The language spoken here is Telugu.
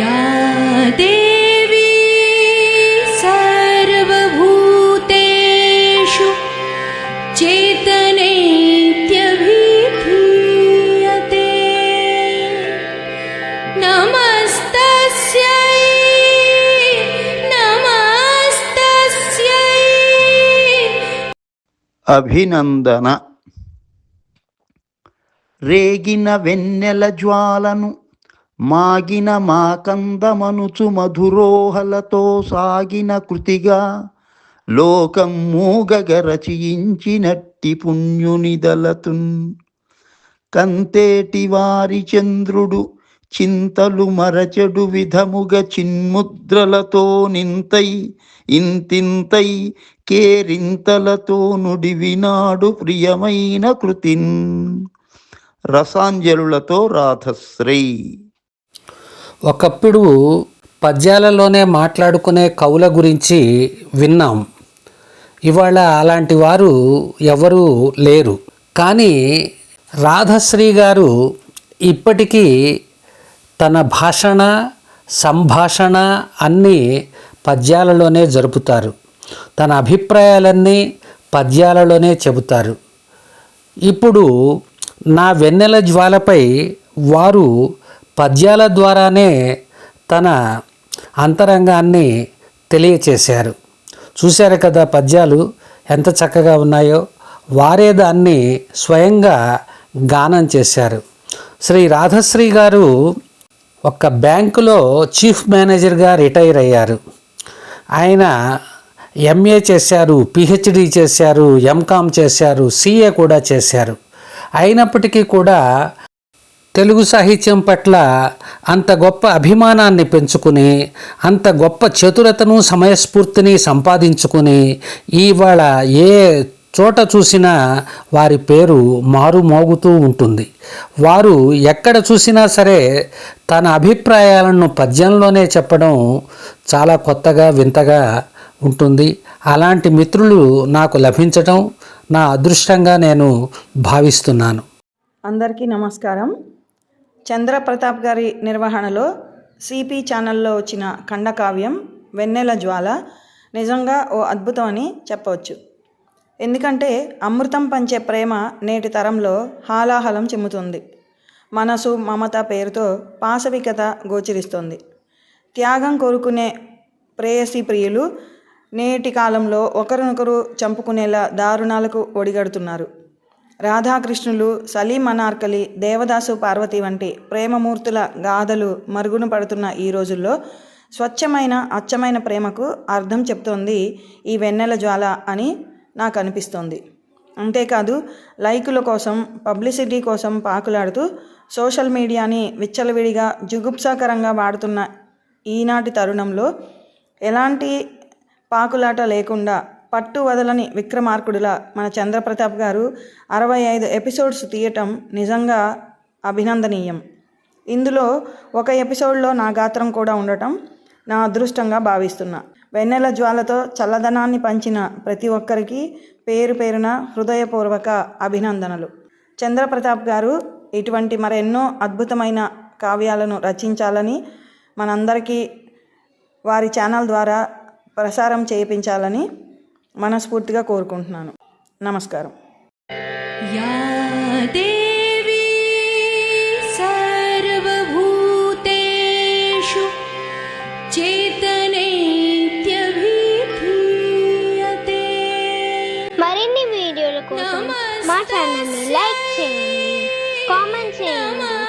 या देवी सर्वभूतेषु चेतनैत्यभिधीयते नमस्तस्यै नमस्तस्यै అభినందన రేగిన వెన్నెల జ్వాలను మాగిన మా కందమనుచు మధురోహలతో సాగిన కృతిగా లోకం మూగగరచయించినట్టి పుణ్యునిదలతున్. కంతేటి వారి చంద్రుడు చింతలు మరచెడు విధముగ చిన్ముద్రలతో నింతై ఇంతింతై కేరింతలతో నుడివినాడు ప్రియమైన కృతిన్. రసాంజలులతో రాధశ్రీ. ఒకప్పుడు పద్యాలలోనే మాట్లాడుకునే కవుల గురించి విన్నాం. ఇవాళ అలాంటి వారు ఎవరూ లేరు. కానీ రాధశ్రీ గారు ఇప్పటికీ తన భాషణ సంభాషణ అన్నీ పద్యాలలోనే జరుపుతారు. తన అభిప్రాయాలన్నీ పద్యాలలోనే చెబుతారు. ఇప్పుడు నా వెన్నెల జ్వాలపై వారు పద్యాల ద్వారానే తన అంతరంగాన్ని తెలియచేశారు. చూశారు కదా పద్యాలు ఎంత చక్కగా ఉన్నాయో. వారే దాన్ని స్వయంగా గానం చేశారు. శ్రీ రాధశ్రీ గారు ఒక బ్యాంకులో చీఫ్ మేనేజర్గా రిటైర్ అయ్యారు. ఆయన ఎంఏ చేశారు పిహెచ్డి చేశారు ఎంకామ్ చేశారు సిఏ కూడా చేశారు. అయినప్పటికీ కూడా తెలుగు సాహిత్యం పట్ల అంత గొప్ప అభిమానాన్ని పెంచుకుని అంత గొప్ప చతురతను సమయస్ఫూర్తిని సంపాదించుకుని ఇవాళ ఏ చోట చూసినా వారి పేరు మారుమోగుతూ ఉంటుంది. వారు ఎక్కడ చూసినా సరే తన అభిప్రాయాలను పద్యంలోనే చెప్పడం చాలా కొత్తగా వింతగా ఉంటుంది. అలాంటి మిత్రులు నాకు లభించటం నా అదృష్టంగా నేను భావిస్తున్నాను. అందరికీ నమస్కారం. చంద్ర ప్రతాప్ గారి నిర్వహణలో సిపి ఛానల్లో వచ్చిన ఖండకావ్యం వెన్నెల జ్వాల నిజంగా ఓ అద్భుతం అని చెప్పవచ్చు. ఎందుకంటే అమృతం పంచే ప్రేమ నేటి తరంలో హాలాహలం చిమ్ముతుంది. మనసు మమత పేరుతో పాశవికత గోచరిస్తుంది. త్యాగం కోరుకునే ప్రేయసి ప్రియులు నేటి కాలంలో ఒకరినొకరు చంపుకునేలా దారుణాలకు ఒడిగడుతున్నారు. రాధాకృష్ణులు సలీం అనార్కలి దేవదాసు పార్వతి వంటి ప్రేమమూర్తుల గాథలు మరుగున పడుతున్న ఈ రోజుల్లో స్వచ్ఛమైన అచ్చమైన ప్రేమకు అర్థం చెప్తోంది ఈ వెన్నెల జ్వాల అని నాకు అనిపిస్తోంది అంతేకాదు లైకుల కోసం పబ్లిసిటీ కోసం పాకులాడుతూ సోషల్ మీడియాని విచ్చలవిడిగా జుగుప్సాకరంగా వాడుతున్న ఈనాటి తరుణంలో ఎలాంటి పాకులాట లేకుండా పట్టు వదలని విక్రమార్కుడిలా మన చంద్రప్రతాప్ గారు అరవై ఐదు ఎపిసోడ్స్ తీయటం నిజంగా అభినందనీయం. ఇందులో ఒక ఎపిసోడ్లో నా గాత్రం కూడా ఉండటం నా అదృష్టంగా భావిస్తున్నా. వెన్నెల జ్వాలతో చల్లదనాన్ని పంచిన ప్రతి ఒక్కరికి పేరు పేరున హృదయపూర్వక అభినందనలు. చంద్రప్రతాప్ గారు ఇటువంటి మరెన్నో అద్భుతమైన కావ్యాలను రచించాలని మనందరికీ వారి ఛానల్ ద్వారా ప్రసారం చేయించాలని మనస్ఫూర్తిగా కోరుకుంటున్నాను. నమస్కారం. మరిన్ని వీడియోల కోసం మా ఛానల్ని లైక్ చేయండి కామెంట్ చేయండి.